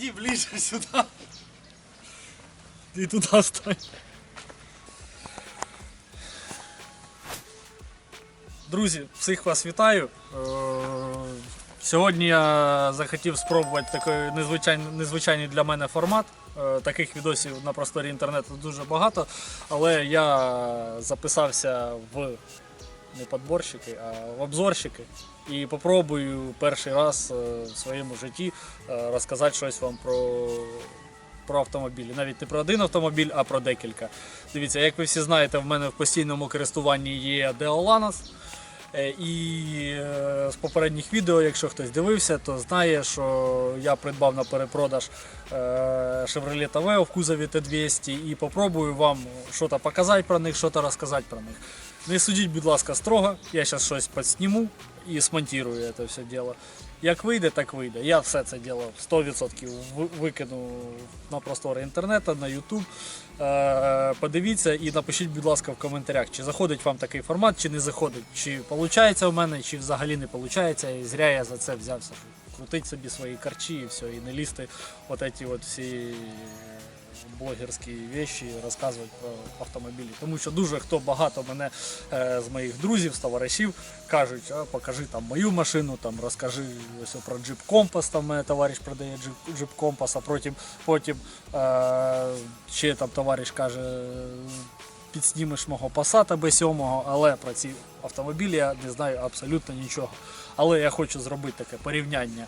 Подойди ближе сюда. И туда стань. Друзі, всіх вас вітаю. Е, Сьогодні я захотів спробувати такий незвичайний, незвичайний для мене формат. Е, Таких відосів на просторі інтернету дуже багато, але я записався в не подборщики, а обзорщики. І попробую перший раз е, в своєму житті е, розказати щось вам про, про автомобілі. Навіть не про один автомобіль, а про декілька. Дивіться, як ви всі знаєте, в мене в постійному користуванні є. Е, І е, з попередніх відео, якщо хтось дивився, то знає, що я придбав на перепродаж Chevrolet Aveo в кузові Т200 і попробую вам щось показати про них, щось розказати про них. Не судіть, будь ласка, строго. Я зараз щось підсніму і смонтирую це все діло. Як вийде, так вийде. Я все це діло 100% викину на простори інтернету, на YouTube. Е, Подивіться і напишіть, будь ласка, в коментарях, чи заходить вам такий формат, чи не заходить, чи виходить у мене, чи взагалі не виходить. І зря я за це взявся. Крутить собі свої карчі і все, і не лізти от ці от всі блогерські вещі, розказувати про автомобілі. Тому що дуже хто багато мене е, з моїх друзів, з товаришів кажуть, покажи там мою машину, там розкажи ось про джип компас. Там мене товариш продає джип, джип компас, а потім, потім е, ще там товариш каже. Підснімеш мого Passat B7, але про ці автомобілі я не знаю абсолютно нічого. Але я хочу зробити таке порівняння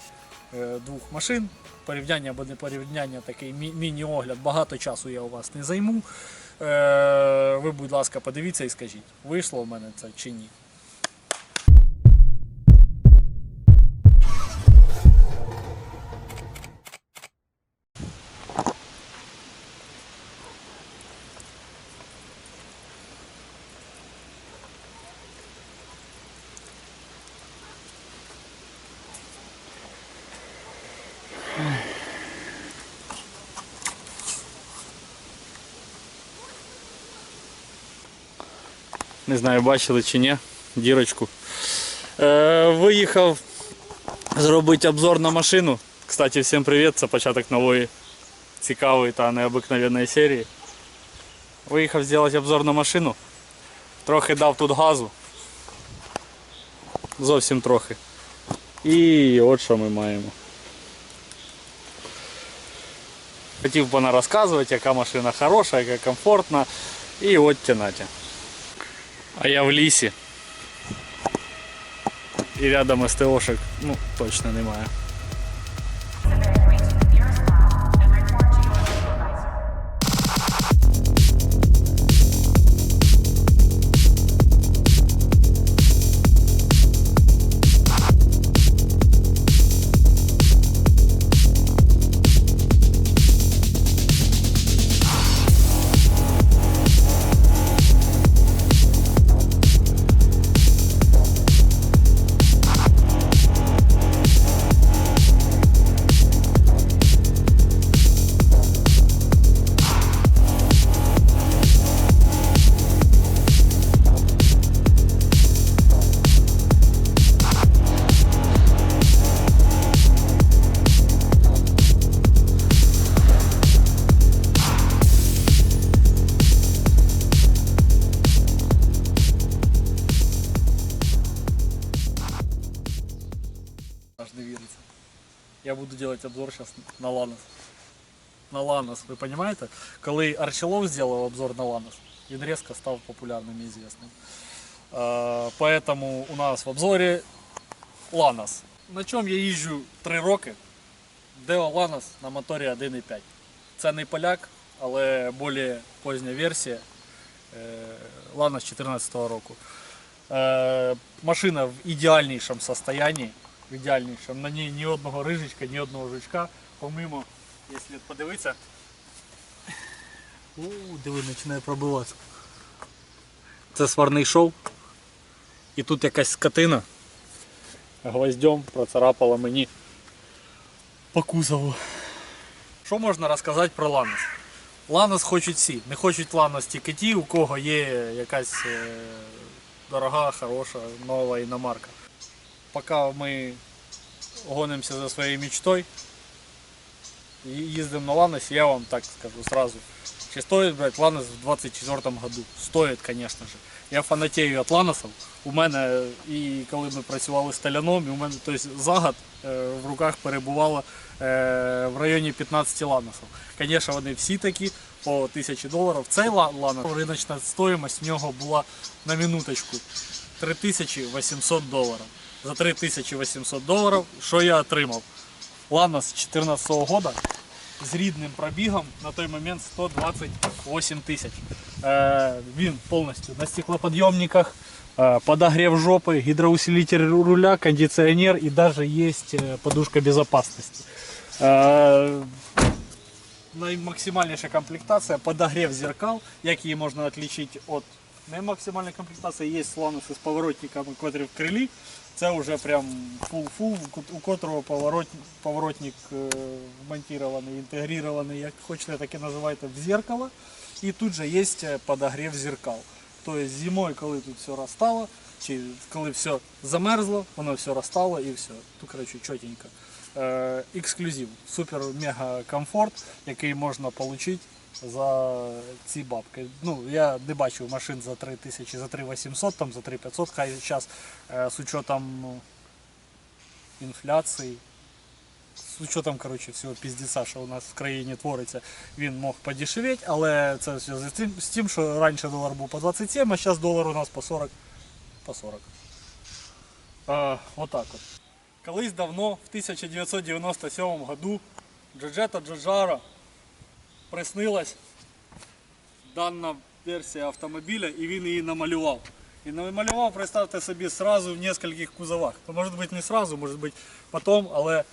двох машин. Порівняння або не порівняння, такий міні-огляд. Багато часу я у вас не займу. Е, ви, будь ласка, подивіться і скажіть, вийшло в мене це чи ні. Не знаю, бачили чи ні, дірочку. Е, виїхав зробити обзор на машину. Кстати, всім привіт, це початок нової цікавої та необикновенної серії. Виїхав зробити обзор на машину. Трохи дав тут газу. Зовсім трохи. І от що ми маємо. Хотів би розказувати, яка машина хороша, яка комфортна. І от тянатя. А я в лісі. І рядом СТОшек, ну, точно немає. Буду делать обзор сейчас на Ланос. На Ланос, ви розумієте? Коли Арчелов зробив обзор на Ланос, він різко став популярним і известним. Е, Поэтому у нас в обзорі Ланос. На чому я їжджу 3 роки. Део Ланос на моторі 1.5. Це не поляк, але більш позня версія Ланос 2014 року. Е, машина в ідеальнішому стані, в. На ній ні одного рижечка, ні одного жучка. Помимо, якщо подивитися. У, диви, починає пробиватися. Це сварний шов. І тут якась скотина гвоздем процарапала мені по кузову. Що можна розказати про Ланос? Ланос хочуть всі. Не хочуть Ланос тільки ті, у кого є якась е, дорога, хороша, нова іномарка. Поки ми гонимося за своєю мечтою, ї- їздимо на Ланосі, я вам так скажу сразу. Чи стоїть брати Ланос в 24 году? Стоїть, звісно ж. Я фанатею від Ланосів. У мене, і коли ми працювали з Таляном, у мене тобто, за год е, в руках перебувало е, в районі 15 Ланосів. Звісно, вони всі такі по 1000 доларів. Цей Ла- Ланос, риночна стоїмость в нього була на минуточку 3800 доларів. За 3800 доларів, що я отримав? Ланос 2014 года з рідним пробігом на той момент 128 тисяч. Е, він повністю на стеклоподйомниках, е, подогрев жопи, гідроусилитель руля, кондиціонер і навіть є е, подушка безопасности. Е, Наймаксимальніша комплектація, подогрев зеркал, як її можна відлічити від наймаксимальної комплектації. Є ланоси з поворотниками, котрі в крилі. Це вже прям фул-фул, у котрого поворот, поворотник е, вмонтірований, інтегрований, як хочете, так і називайте, в зеркало. І тут же є е, подогрев зеркал. Тобто зимою, коли тут все розстало, чи коли все замерзло, воно все розстало і все. Тут, коротше, чотенько. Е, ексклюзив, супер-мега комфорт, який можна отримати за ці бабки. Ну, я не бачив машин за 3 тисячі, за 3 800, там за 3 500, хай зараз з учетом ну, інфляції, з учетом коротше, всього піздіца, що у нас в країні твориться, він мог подешеветь, але це зв'язано з тим, що раніше долар був по 27, а зараз долар у нас по 40. По 40. А, отак от. Колись давно, в 1997 году, Джоджета Джоджара приснилась дана версія автомобіля і він її намалював. І намалював, представте собі, сразу в нескольких кузовах. То може бути не сразу, може бути потім, але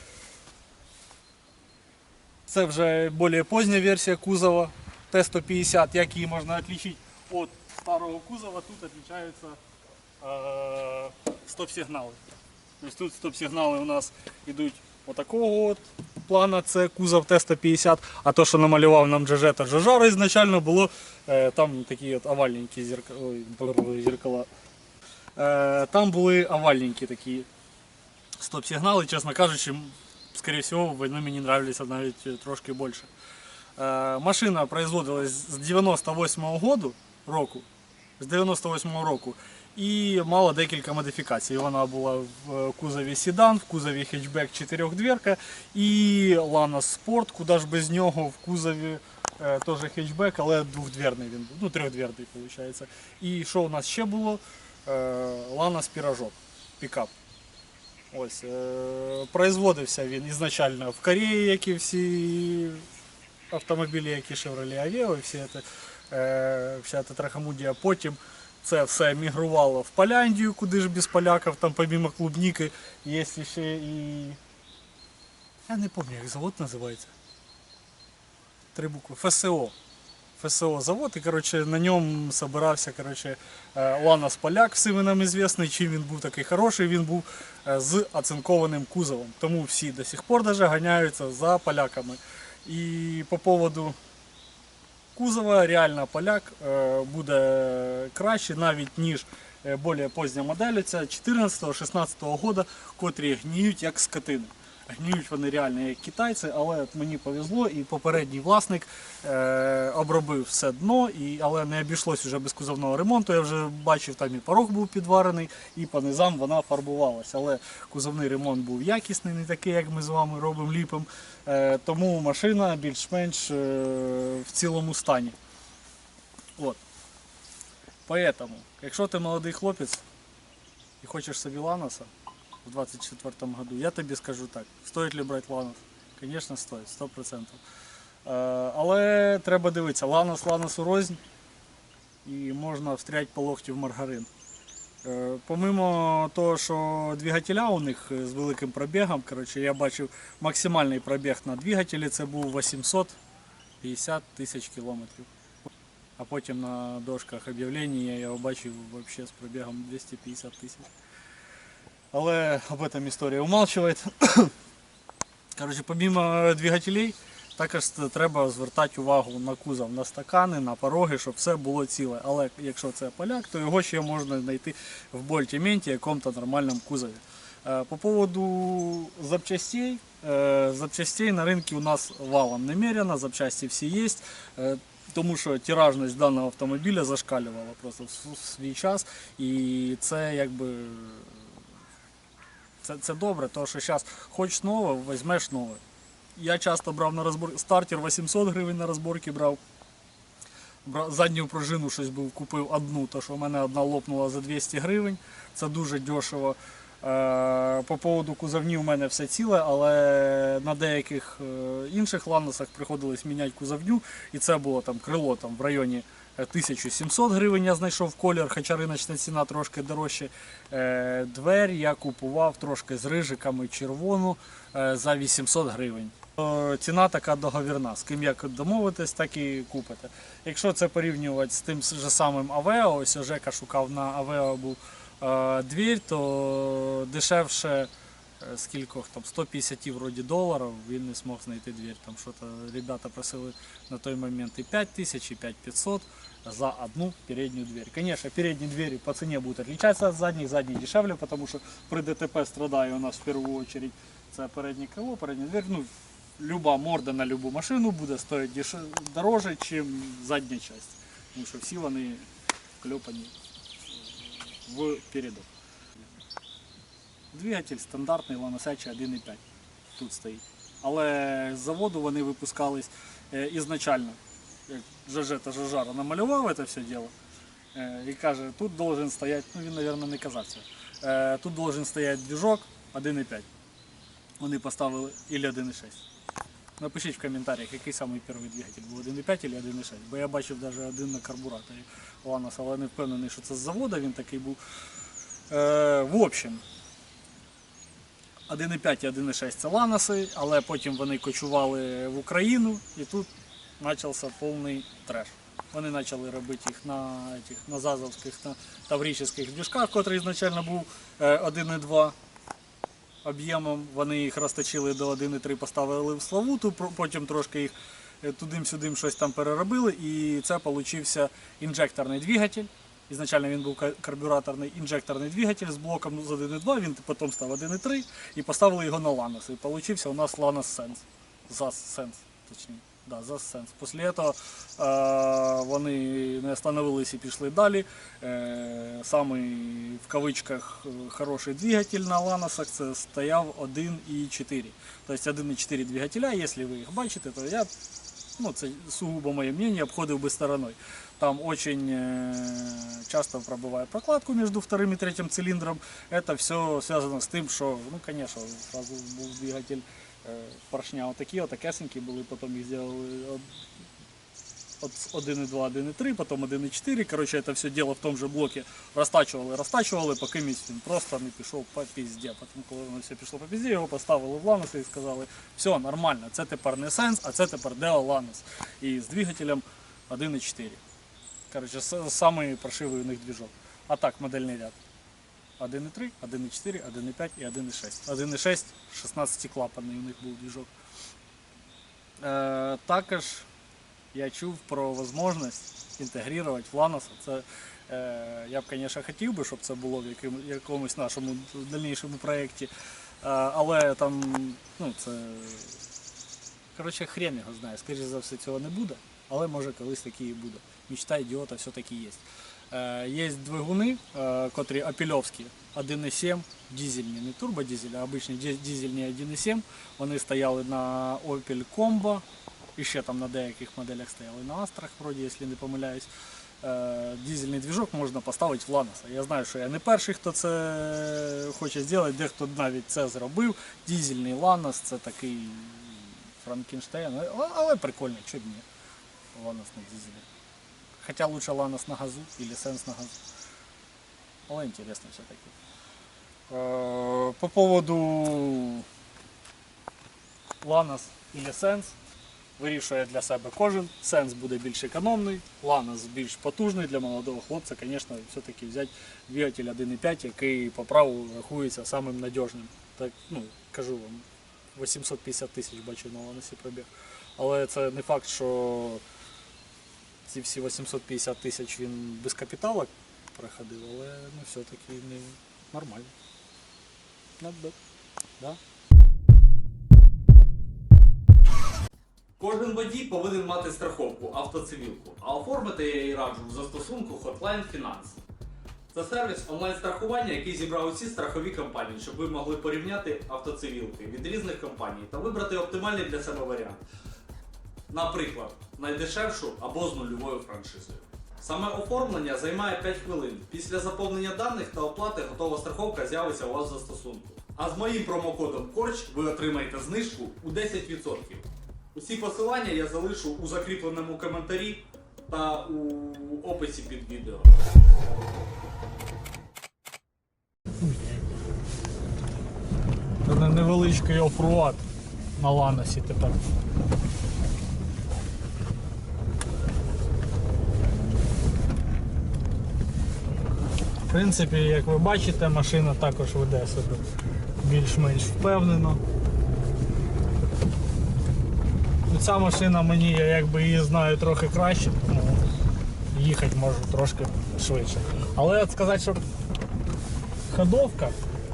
це вже більш позня версія кузова Т-150, як її можна відрізнити від старого кузова, тут відрізняються е, стоп-сигнали. Тобто тут стоп-сигнали у нас йдуть отакого от плана, це кузов Т-150, а то, що намалював нам Джежета Джожара ізначально було е, там такі от овальненькі зеркала. Е, там були овальненькі такі стоп-сигнали, чесно кажучи, скоріше всього, вони мені нравилися навіть трошки більше. Е, машина производилась з 98-го року, з 98-го року і мала декілька модифікацій. Вона була в е, кузові седан, в кузові хетчбек чотирьохдверка і Lanos Sport, куди ж без нього в кузові е, теж хетчбек, але двохдверний він був, ну трьохдверний виходить. І що у нас ще було? Е, Lanos пікап. Ось, производився він ізначально в Кореї, як і всі автомобілі, які Chevrolet Aveo, і всі це, вся ця трахамудія. Потім це все мігрувало в Поляндію, куди ж без поляків, там помимо клубніки є ще і. Я не пам'ятаю, як завод називається. Три букви. ФСО. ФСО завод, і коротше, на ньому збирався коротше, е, Ланос Поляк, всім нам известний. Чим він був такий хороший, він був е, з оцинкованим кузовом. Тому всі до сих пор даже ганяються за поляками. І по поводу кузова реально поляк е, буде краще навіть ніж е, більш позня модель. Це 14-16 года, котрі гніють як скотини. Гніють вони реально як китайці, але мені повезло, і попередній власник е, обробив все дно, і, але не обійшлось вже без кузовного ремонту. Я вже бачив, там і порог був підварений, і по низам вона фарбувалася. Але кузовний ремонт був якісний, не такий, як ми з вами робимо ліпом. Е, тому машина більш-менш е, в цілому стані. От. Поэтому, якщо ти молодий хлопець і хочеш собі Ланоса в 24-му году, я тобі скажу так, стоїть ли брати Ланос? Звісно, стоїть, 100%. Е, але треба дивитися, Ланос Ланосу рознь і можна встрять по локті в маргарин. Е, Помимо того, що двигателя у них е, з великим пробігом, коротше, я бачив максимальний пробіг на двигателі, це був 850 тисяч кілометрів. А потім на дошках об'явлень я його бачив з пробігом 250 тисяч Але об этом історія умалчує. Коротше, помимо двигателей, також треба звертати увагу на кузов, на стакани, на пороги, щоб все було ціле. Але якщо це поляк, то його ще можна знайти в больтіменті, якому-то нормальному кузові. Э, По поводу запчастей. э, Запчастей на рынке у нас валом немерено, запчасти все есть. Э, Тому що тиражність даного автомобіля зашкалювала просто в с- в свій час. І це якби це, це добре, тому що зараз хочеш нове, візьмеш нове. Я часто брав на розбор стартер 800 гривень на розборки брав. Бра- Задню пружину щось був, купив одну, то що в мене одна лопнула за 200 гривень. Це дуже дешево. Е, По поводу кузовні у мене все ціле, але на деяких е, інших ланосах приходилось міняти кузовню, і це було там крило там, в районі 1700 гривень я знайшов колір, хоча риночна ціна трошки дорожче. Двері я купував трошки з рижиками червону е, за 800 гривень. Е, Ціна така договірна. З ким як домовитись, так і купите. Якщо це порівнювати з тим же самим Авео, ось Жека шукав на Авео був е, двір, то дешевше скількох там 150 вроді доларів він не змог знайти двір. Там що то ребята просили на той момент і 5 тисяч, і 5500 за одну переднюю дверь. Конечно, передние двери по цене будут отличаться от задних, задние дешевле, потому что при ДТП страдає у нас в первую очередь це переднє крило, передня дверь. Ну, люба морда на любу машину буде стоїти деш... дороже, ніж задня часть. Тому що всі вони вклепані в передок. Двигатель стандартний Ланосеча 1.5 тут стоїть. Але з заводу вони випускались е, ізначально. Як ЖЖ та Жожара намалював це все діло. е, І каже, тут должен стояти, ну він, мабуть, не казав це. Тут должен стояти движок 1.5. Вони поставили или 1.6. Напишіть в коментарях, який самий перший двигатель був 1.5 или 1.6. Бо я бачив навіть один на карбураторі Ланос, але не впевнений, що це з заводу він такий був. Е, в общем, 1.5 і 1.6 це Ланоси, але потім вони кочували в Україну і тут почався повний треш. Вони почали робити їх на, этих, на зазовських, на таврических движках, котрий ізначально був е, 1.2 об'ємом. Вони їх розточили до 1.3, поставили в Славуту, потім трошки їх е, тудим-сюдим щось там переробили, і це получився інжекторний двигатель. Ізначально він був карбюраторний інжекторний двигатель з блоком з 1.2, він потім став 1.3 і поставили його на Lanos. І получився у нас Lanos Sense. ZAS Sense, точніше. Да, ZAS Sense. Після цього е, вони не остановились і пішли далі. Е, самий в кавичках е, хороший двигатель на Ланосах це стояв 1.4. Тобто 1.4 двигателя, якщо ви їх бачите, то я ну, це сугубо моє мнение, обходив би стороною. Там очень э, часто пробиває прокладку між вторым и третьим цилиндром. Это все связано з тим, що, ну, конечно, сразу був двигатель э, поршня отакі, отакесенькі були, потім їх зробили од- от 1.2, 1.3, потім 1.4. Короче, это все дело в тому же блоке розтачували, розтачували, поки він просто не пішов по пізді. Потім, коли воно все пішло по пізді, його поставили в Ланос і сказали, все, нормально, це тепер не Сенс, а це тепер Deo Lanos. І з двигателем 1.4. Короче, с- самий паршивий у них движок. А так, модельний ряд. 1.3, 1.4, 1.5 і 1.6. 1.6 16 клапанний у них був движок. Е, також я чув про можливість інтегрувати в. Це, е, я б, звісно, хотів би, щоб це було в якомусь нашому дальнішому проєкті. Е, але там, ну, це. Коротше, хрен його знає. Скоріше за все, цього не буде, але може колись такі і буде. Мічта ідіота все-таки є. Е, є двигуни, е, котрі апельовські, 1.7, дизельні, не турбодизель, а обичні дизельні 1.7. Вони стояли на Opel Combo, і ще там на деяких моделях стояли на Астрах, вроді, якщо не помиляюсь. Е, Дизельний движок можна поставити в Ланоса. Я знаю, що я не перший, хто це хоче зробити, дехто навіть це зробив. Дизельний Ланос це такий Франкенштейн, але- але прикольно, чого б ні. Ланос на дизелі. Хотя лучше Ланос на газу или Сенс на газу. Але интересно все-таки. Э, По поводу Ланос или Сенс вирішує для себе кожен. Сенс буде більш економний, Ланос більш потужний для молодого хлопця, звісно, все-таки взяти двигатель 1.5, який по праву рахується самим надіжним. Так, ну, кажу вам, 850 тисяч бачив на Ланосі пробіг. Але це не факт, що ці всі 850 тисяч він без капіталу проходив, але ну, все-таки не нормально. Да? Кожен водій повинен мати страховку автоцивілку, а оформити я її раджу в застосунку Hotline Finance. Це сервіс онлайн-страхування, який зібрав усі страхові компанії, щоб ви могли порівняти автоцивілки від різних компаній та вибрати оптимальний для себе варіант. Наприклад, найдешевшу або з нульовою франшизою. Саме оформлення займає 5 хвилин. Після заповнення даних та оплати готова страховка з'явиться у вас в застосунку. А з моїм промокодом Корч ви отримаєте знижку у 10%. Усі посилання я залишу у закріпленому коментарі та у описі під відео. Це невеличкий офруат на Ланосі тепер. В принципі, як ви бачите, машина також веде себе більш-менш впевнено. Ну, Ця машина мені, я якби її знаю трохи краще, тому їхати можу трошки швидше. Але от сказати, що ходовка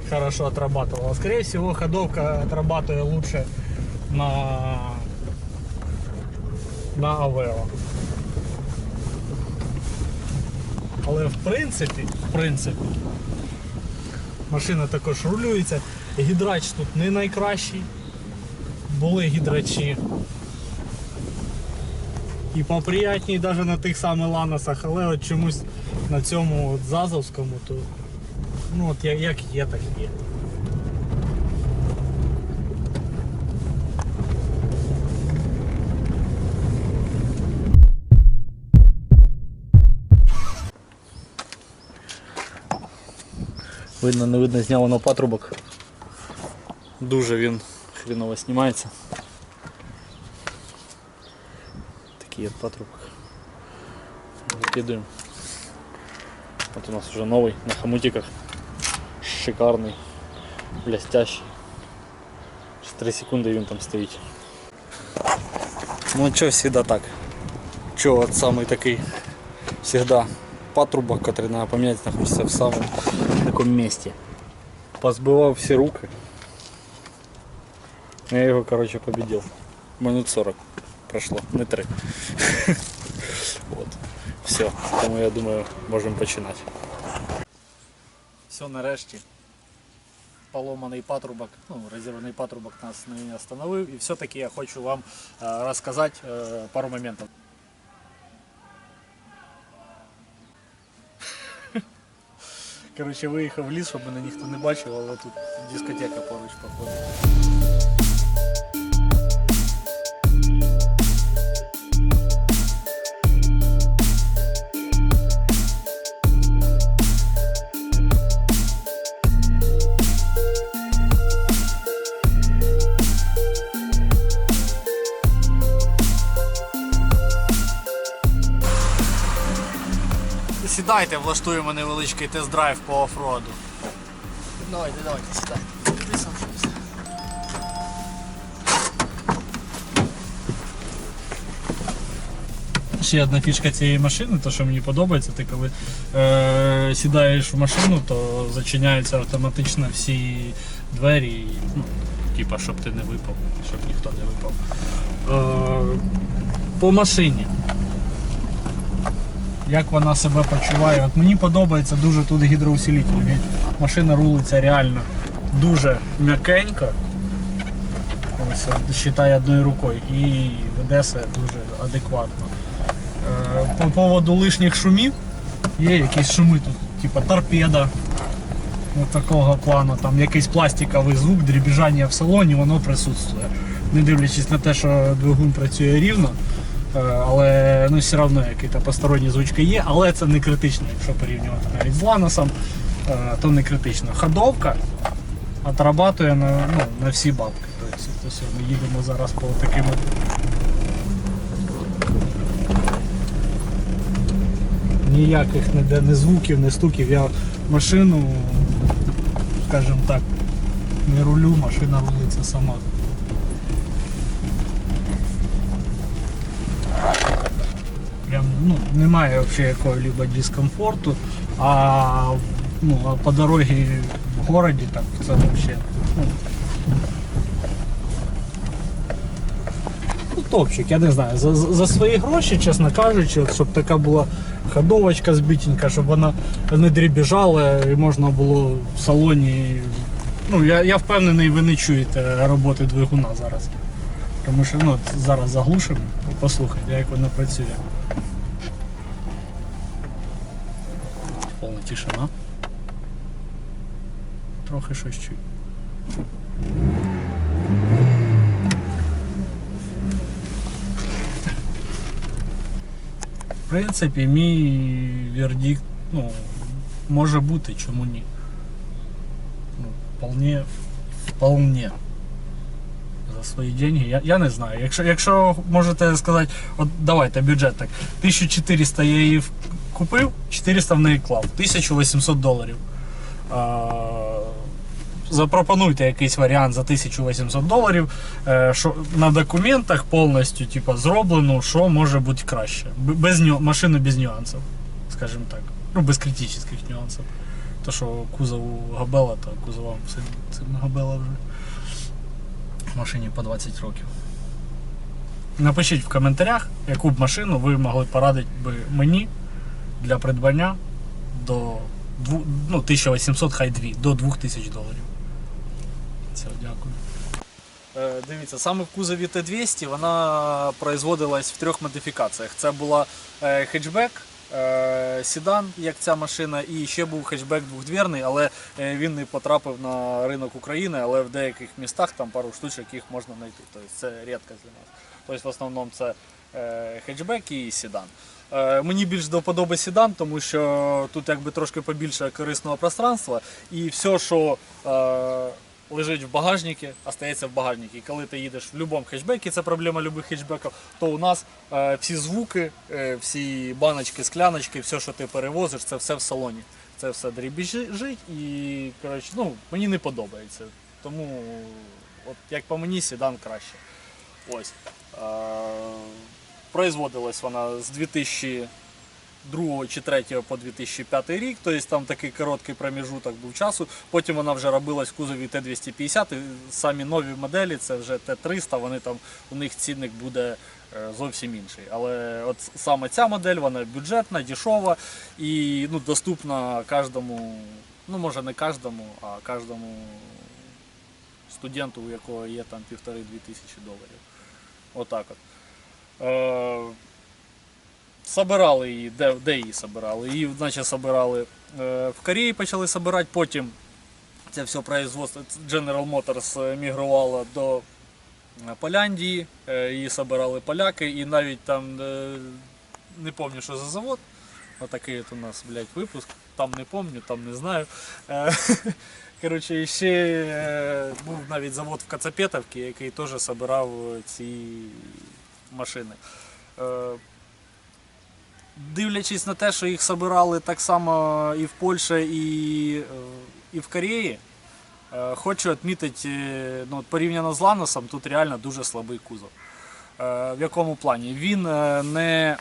хорошо отрабатывала. Скорее всего, ходовка отрабатывает лучше на, на Авео. Але в принципі, принципі, машина також рулюється. Гідрач тут не найкращий. Були гідрачі. І поприятній навіть на тих самих ланосах, але от чомусь на цьому от Зазовському то ну от як, є, так є. Видно, не видно, зняло на патрубок. Дуже він хріново знімається. Такий от патрубок. Викидуємо. Вот у нас уже новый на хомутиках. Шикарный, блестящий. Через 3 секунды и он там стоит. Ну что, всегда так. Че, вот самый такой всегда патрубок, который надо поменять, находится в самом таком месте. Позбывал все руки. Я его, короче, победил. Минут 40 прошло, не 3. Вот. Все, тому я думаю, можемо починати. Все, нарешті. Поломаний патрубок, ну, резервний патрубок нас не остановив. І все-таки я хочу вам е, розказати е, пару моментів. Коротше, виїхав в ліс, щоб мене ніхто не бачив, але тут дискотека поруч походить. Сідайте, влаштуємо невеличкий тест-драйв по офроду. Давайте, давайте, сідайте. Ще одна фішка цієї машини, то що мені подобається, ти коли е, сідаєш в машину, то зачиняються автоматично всі двері, ну, типа, щоб ти не випав, щоб ніхто не випав. Е, по машині як вона себе почуває. От мені подобається дуже тут гідроусилитель. Машина рулиться реально дуже м'якенько. Ось от, считай одною рукою і веде себе дуже адекватно. Е, По поводу лишніх шумів є якісь шуми тут, типу торпеда. От такого плану, там якийсь пластиковий звук, дрібіжання в салоні, воно присутствує. Не дивлячись на те, що двигун працює рівно, але ну, все одно якісь посторонні звучки є, але це не критично, якщо порівнювати навіть з Ланосом, е, то не критично. Ходовка отрабатує на, ну, на всі бабки. Тобто, ми їдемо зараз по таким ніяких ніде не звуків, не стуків. Я машину, скажімо так, не рулю, машина рулиться сама. Ну, немає якого-либо дискомфорту, а, ну, а по дорозі в городі, так це взагалі. Ну, ну, топчик, я не знаю. За, за свої гроші, чесно кажучи, щоб така була ходовочка збитенька, щоб вона не дрібіжала і можна було в салоні. Ну, я, я впевнений, ви не чуєте роботи двигуна зараз. Тому що ну, зараз заглушимо, послухайте, як воно працює. тишина. Трохи щось чую. В принципі, мій вердикт, ну, може бути, чому ні. Ну, вполне, вполне. За свої деньги. Я, я не знаю. Якщо, якщо можете сказати, от давайте бюджет так. 1400 я її в- купив, 400 в неї клав, 1800 доларів. Запропонуйте якийсь варіант за 1800 доларів, е, що на документах повністю типу, зроблено, що може бути краще. Без ню... машини без нюансів, скажімо так. Ну, без критичних нюансів. То, що кузов у Габела, то кузовам Габела вже машині по 20 років. Напишіть в коментарях, яку б машину ви могли порадити мені для придбання до ну, 1800, хай 2, до 2000 доларів. Все, дякую. Е, Дивіться, саме в кузові Т200 вона производилась в трьох модифікаціях. Це була е, хетчбек, е, седан, як ця машина, і ще був хетчбек двохдвірний, але він не потрапив на ринок України, але в деяких містах там пару штучок їх можна знайти. Тобто це рідкость для нас. Тобто в основному це хетчбек і седан. Е, Мені більш до вподоби седан, тому що тут якби трошки побільше корисного пространства, і все, що е, лежить в багажнику, остається в багажнику. І коли ти їдеш в будь-якому хетчбекі, це проблема будь-яких хетчбеків, то у нас е, всі звуки, всі баночки, скляночки, все, що ти перевозиш, це все в салоні. Це все дрібіжить і коротше, ну, мені не подобається. Тому, от, як по мені, седан краще. Ось. Производилась вона з 2002 чи 3 по 2005 рік, тобто там такий короткий проміжуток був часу. Потім вона вже робилась в кузові Т-250, і самі нові моделі, це вже Т-300, вони там, у них цінник буде е, зовсім інший. Але от саме ця модель, вона бюджетна, дешева і ну, доступна кожному, ну може не кожному, а кожному студенту, у якого є там півтори-дві тисячі доларів. Отак от. Е, собирали її, де, де її собирали? Її, значить, собирали е, в Кореї почали собирати, потім це все производство General Motors е, мігрувало до е, Поляндії, е, її собирали поляки, і навіть там е, не пам'ятаю, що за завод. Отакий от у нас, блядь, випуск. Там не пам'ятаю, там не знаю. Коротше, ще був навіть завод в Кацапетовці, який теж збирав ці машини. Е, Дивлячись на те, що їх собирали так само і в Польщі, і, е, і в Кореї, е, хочу відмітити, ну, порівняно з Ланосом, тут реально дуже слабий кузов. В якому плані? Він не.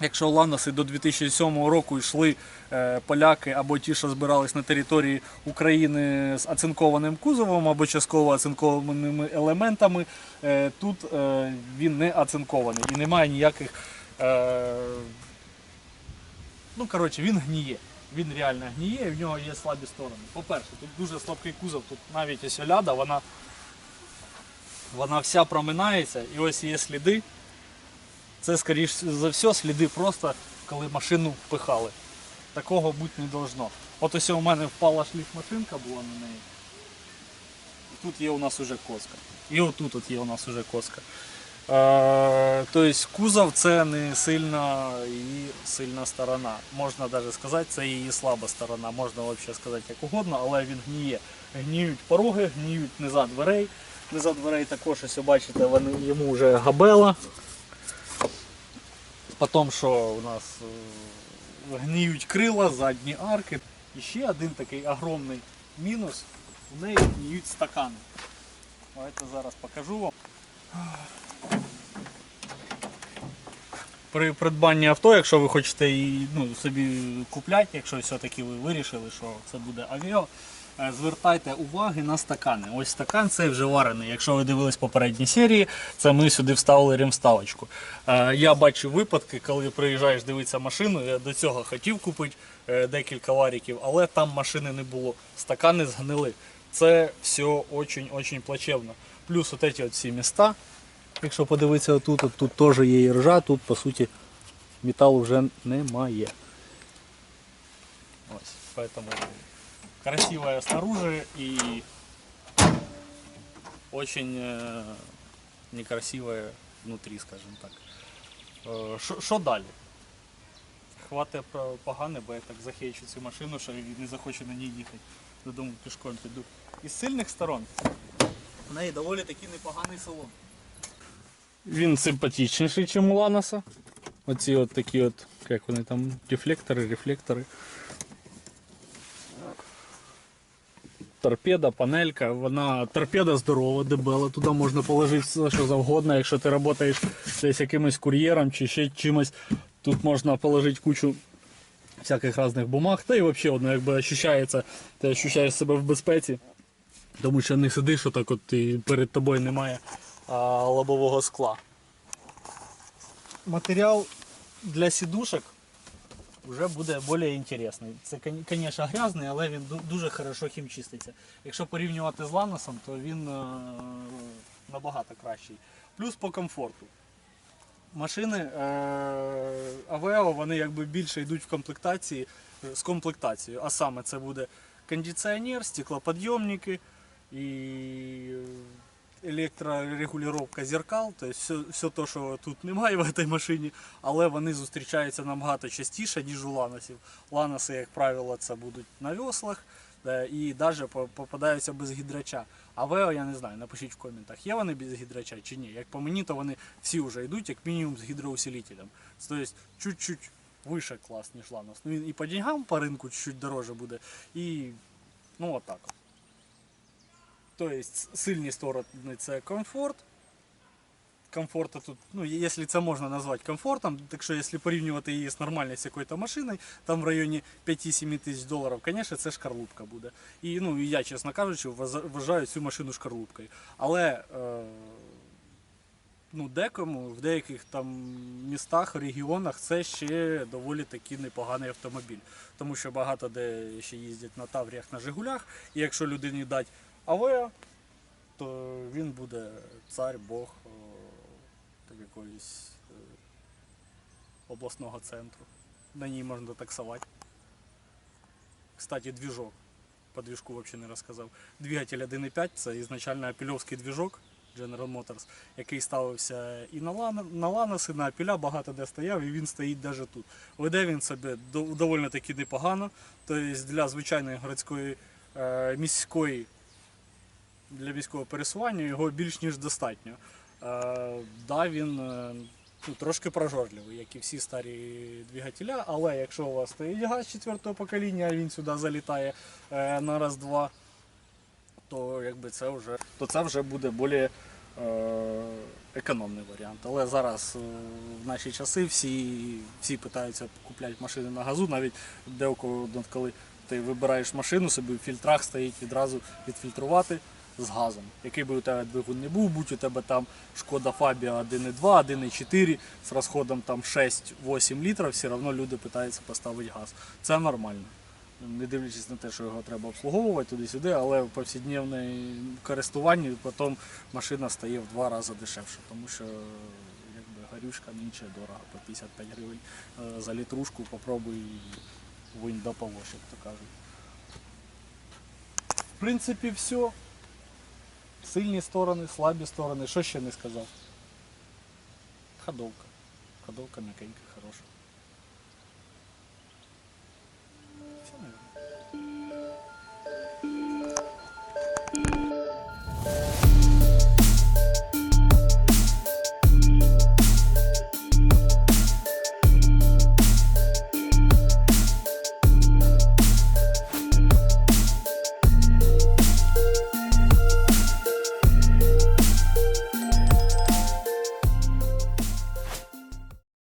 Якщо Ланоси до 2007 року йшли е, поляки або ті, що збирались на території України з оцинкованим кузовом або частково оцинкованими елементами, е, тут е, він не оцинкований і немає ніяких. Ну, коротше, він гніє. Він реально гніє, і в нього є слабі сторони. По-перше, тут дуже слабкий кузов, тут навіть ось ляда, вона, вона вся проминається, і ось є сліди. Це, скоріш за все, сліди просто, коли машину пихали. Такого бути не должно. От ось у мене впала шліфмашинка була на неї. Тут є у нас уже коска. І отут от є у нас уже коска. Е, тобто кузов це не сильна її сильна сторона. Можна навіть сказати, це її слаба сторона. Можна взагалі сказати як угодно, але він гніє. Гніють пороги, гніють низа дверей. Низа дверей також, ось бачите, вони йому вже габела. Потім що у нас е, гніють крила, задні арки. І ще один такий огромний мінус. У неї гніють стакани. Давайте зараз покажу вам. При придбанні авто, якщо ви хочете її ну, собі купляти, якщо все-таки ви вирішили, що це буде авіо, звертайте уваги на стакани. Ось стакан цей вже варений. Якщо ви дивились попередні серії, це ми сюди вставили ремставочку. Е, Я бачу випадки, коли приїжджаєш дивитися машину. Я до цього хотів купити е, декілька варіків, але там машини не було. Стакани згнили. Це все дуже-дуже плачевно. Плюс от ці всі міста. Якщо подивитися отут, от тут теж є і ржа, тут по суті металу вже немає. Ось, поэтому красивая снаружи и очень э, некрасивая внутри, скажем так. Що що далі? Хватає про погане, бо я так захечу цю машину, що не захочу на ній їхати. Додому пішком піду. Із сильних сторон в неї доволі таки непоганий салон. Він симпатичніший, ніж у Ланоса. Оці от такі от, як вони там, дефлектори, рефлектори. Торпеда, панелька, вона торпеда здорова, дебела, туди можна положити все, що завгодно, якщо ти працюєш десь якимось кур'єром чи ще чимось, тут можна положити кучу всяких різних бумаг, та і взагалі воно якби ощущається, ти ощущаєш себе в безпеці, тому що не сидиш отак от і перед тобою немає а, лобового скла. Матеріал для сідушок вже буде більш інтересний. Це, звісно, грязний, але він ду- дуже хорошо хімчиститься. Якщо порівнювати з Ланосом, то він е, набагато кращий. Плюс по комфорту. Машини е, Aveo, вони якби більше йдуть в комплектації з комплектацією. А саме це буде кондиціонер, стеклоподйомники і електрорегулювання зеркал, тобто все, все те, що тут немає в цій машині, але вони зустрічаються набагато частіше, ніж у ланосів. Ланоси, як правило, це будуть на веслах е, і навіть попадаються без гідрача. А Вео, я не знаю, напишіть в коментах, є вони без гідрача чи ні. Як по мені, то вони всі вже йдуть, як мінімум з гідроусилителем. Тобто чуть-чуть вище клас, ніж Ланос. Ну, і по деньгам по ринку чуть-чуть дороже буде, і ну отак. от. Тобто сильні сторони це комфорт. Комфорта тут, ну, якщо це можна назвати комфортом, так що якщо порівнювати її з нормальною якоюсь машиною, там в районі 5-7 тисяч доларів, звісно, це шкарлупка буде. І ну, я, чесно кажучи, вважаю цю машину шкарлупкою. Але е, ну, декому в деяких там містах, регіонах це ще доволі таки непоганий автомобіль. Тому що багато де ще їздять на Тавріях, на Жигулях, і якщо людині дати Авео, то він буде цар, Бог так якоїсь е, обласного центру. На ній можна таксувати. Кстати, двіжок. По двіжку взагалі не розказав. Двигатель 1.5 це ізначально апельовський двіжок General Motors, який ставився і на, лан, на Ланос, і на апеля багато де стояв, і він стоїть навіть тут. Веде він себе доволі таки непогано. Тобто для звичайної городської е, міської для міського пересування його більш ніж достатньо. Е, да, він е, ну, трошки прожорливий, як і всі старі двигателя, але якщо у вас стоїть газ четвертого покоління, а він сюди залітає е, на раз-два, то якби це вже то це вже буде більш е, економний варіант. Але зараз е, в наші часи всі, всі питаються купляти машини на газу, навіть де коли ти вибираєш машину, собі в фільтрах стоїть відразу відфільтрувати з газом. Який би у тебе двигун не був, будь у тебе там шкода Фабія 1.2, 1.4 з розходом там 6-8 літрів, все одно люди питаються поставити газ. Це нормально. Не дивлячись на те, що його треба обслуговувати туди-сюди, але в повсякденному користуванні потім машина стає в два рази дешевше, тому що якби горючка нинче дорого, по 55 гривень Е, за літрушку попробуй винь до полож, як то кажуть. В принципі, все. Сильні сторони, слабі сторони. Що ще не сказав? Ходовка. Ходовка м'якенька, хороша. Все, наверное.